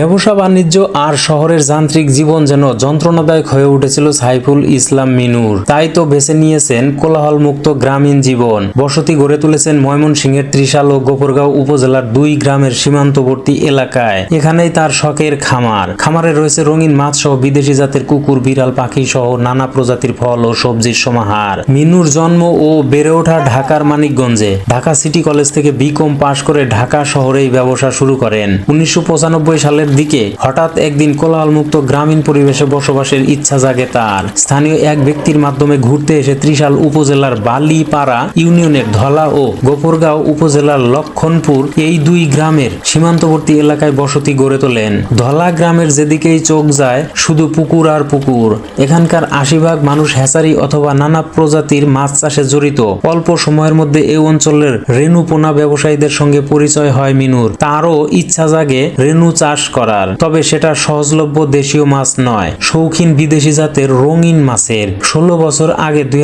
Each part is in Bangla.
ব্যবসা বাণিজ্য আর শহরের যান্ত্রিক জীবন যেন যন্ত্রণাদায়ক হয়ে উঠেছিল সাইফুল ইসলাম মিনুর। তাই তো বেছে নিয়েছেন কোলাহল মুক্ত গ্রামীণ জীবন। বসতি গড়ে তুলেছেন ময়মনসিংহের ত্রিশাল ও গোপরগাঁও উপজেলার দুই গ্রামের সীমান্তবর্তী এলাকায়। এখানেই তার শখের খামার। খামারে রয়েছে রঙিন মাছ সহ বিদেশি জাতের কুকুর, বিড়াল, পাখি সহ নানা প্রজাতির ফল ও সবজির সমাহার। মিনুর জন্ম ও বেড়ে ওঠা ঢাকার মানিকগঞ্জে। ঢাকা সিটি কলেজ থেকে বিকম পাশ করে ঢাকা শহরেই ব্যবসা শুরু করেন। উনিশশো সালের দিকে। হঠাৎ একদিন কোলাহলমুক্ত গ্রামীণ পরিবেশে বসবাসের ইচ্ছা জাগে তার। স্থানীয় এক ব্যক্তির মাধ্যমে ঘুরতে এসে ত্রিশাল উপজেলার বালিপাড়া ইউনিয়নের ধলা ও গোপরগাঁও উপজেলার লক্ষণপুর এই দুই গ্রামের সীমান্তবর্তী এলাকায় বসতি গড়ে তোলেন। ধলা গ্রামের যেদিকেই চোখ যায়, শুধু পুকুর আর পুকুর। এখানকার আশি ভাগ মানুষ হ্যাচারি অথবা নানা প্রজাতির মাছ চাষে জড়িত। অল্প সময়ের মধ্যে এই অঞ্চলের রেণু পোনা ব্যবসায়ীদের সঙ্গে পরিচয় হয় মিনুর। তারও ইচ্ছা জাগে রেণু চাষ করার। তবে সেটা সহজলভ্য দেশীয় মাছ নয়। শৌখিন বিদেশি জাতের রঙিন মাছের। ষোলো বছর আগে দুই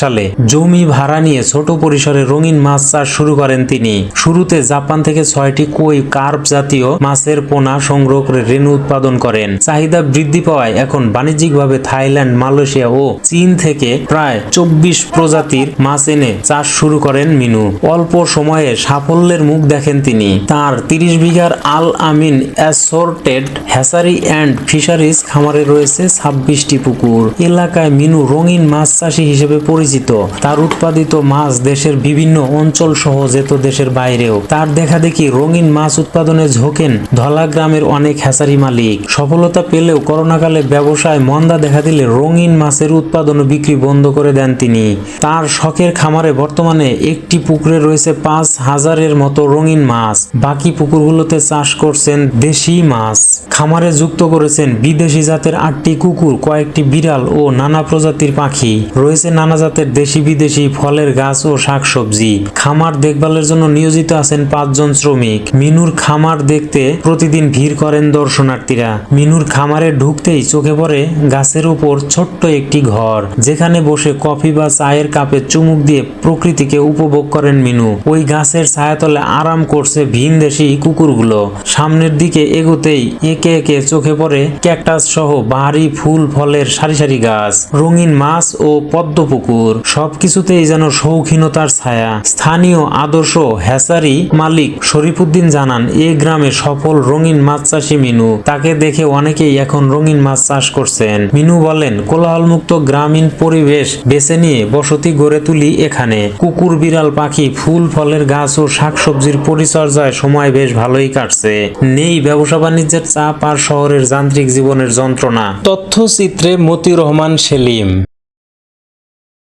সালে জমি ভাড়া নিয়ে ছোট পরিসরে রঙিন মাছ চাষ শুরু করেন তিনি। শুরুতে জাপান থেকে ছয়টি কই কার্প জাতীয় মাছের পোনা সংগ্রহ করে রেণু উৎপাদন করেন। চাহিদা বৃদ্ধি পাওয়ায় এখন বাণিজ্যিকভাবে থাইল্যান্ড, মালয়েশিয়া ও চীন থেকে প্রায় চব্বিশ প্রজাতির মাছ এনে চাষ শুরু করেন মিনু। অল্প সময়ে সাফল্যের মুখ দেখেন তিনি। তার তিরিশ বিঘার আল আমিন অ্যাসোর্টেড হ্যাসারি অ্যান্ড ফিশারিজ খামারে রয়েছে ছাব্বিশটি পুকুর। এলাকায় মিনু রঙিন মাছ চাষি হিসেবে পরিচিত। তার উৎপাদিত মাছ দেশের বিভিন্ন অঞ্চল সহ যেত দেশের বাইরেও। তার দেখা দেখি রঙিন মাছ উৎপাদনে ঝোঁকেন ধলা গ্রামের অনেক হ্যাসারি মালিক। সফলতা পেলেও করোনাকালে ব্যবসায় মন্দা দেখা দিলে রঙিন মাছের উৎপাদন ও বিক্রি বন্ধ করে দেন তিনি। তার শখের খামারে বর্তমানে একটি পুকুরে রয়েছে পাঁচ হাজারের মতো রঙিন মাছ। বাকি পুকুরগুলোতে চাষ করছেন দেশি মাছ। খামারে যুক্ত করেছেন বিদেশি জাতের আটটি কুকুর, কয়েকটি বিড়াল ও নানা প্রজাতির পাখি। রয়েছে নানা জাতের দেশি বিদেশি ফলের গাছ ও শাকসবজি। খামার দেখভালের জন্য নিয়োজিত আছেন পাঁচজন শ্রমিক। মিনুর খামার দেখতে প্রতিদিন ভিড় করেন দর্শনার্থীরা। মিনুর খামারে ঢুকতেই চোখে পড়ে গাছের উপর ছোট্ট একটি ঘর। যেখানে বসে কফি বা চায়ের কাপে চুমুক দিয়ে প্রকৃতিকে উপভোগ করেন মিনু। ওই গাছের ছায়াতলে আরাম করছে ভিনদেশি কুকুরগুলো। সামনের দিকে এগোতেই একে একে চোখে পড়ে ক্যাকটাস সহ বাহারি ফুল ফলের সারি সারি গাছ, রঙিন মাছ ও পদ্ম পুকুর। সবকিছুতেই যেন শৌখিনতার ছায়া। স্থানীয় আদর্শ হ্যাসারি মালিক শরীফুদ্দিন জানান, এ গ্রামে সফল রঙিন মাছ চাষি মিনু। তাকে দেখে অনেকেই এখন রঙিন মাছ চাষ করছেন। মিনু বলেন, কোলাহলমুক্ত গ্রামীণ পরিবেশ বেছে নিয়ে বসতি গড়ে তুলি এখানে। কুকুর, বিড়াল, পাখি, ফুল, ফলের গাছ ও শাকসবজির পরিচর্যায় সময় বেশ ভালোই কাটছে। নেই ব্যবসা বাণিজ্যের চাপ আর শহরের যান্ত্রিক জীবনের যন্ত্রণা। তথ্যচিত্রে মতি রহমান সেলিম।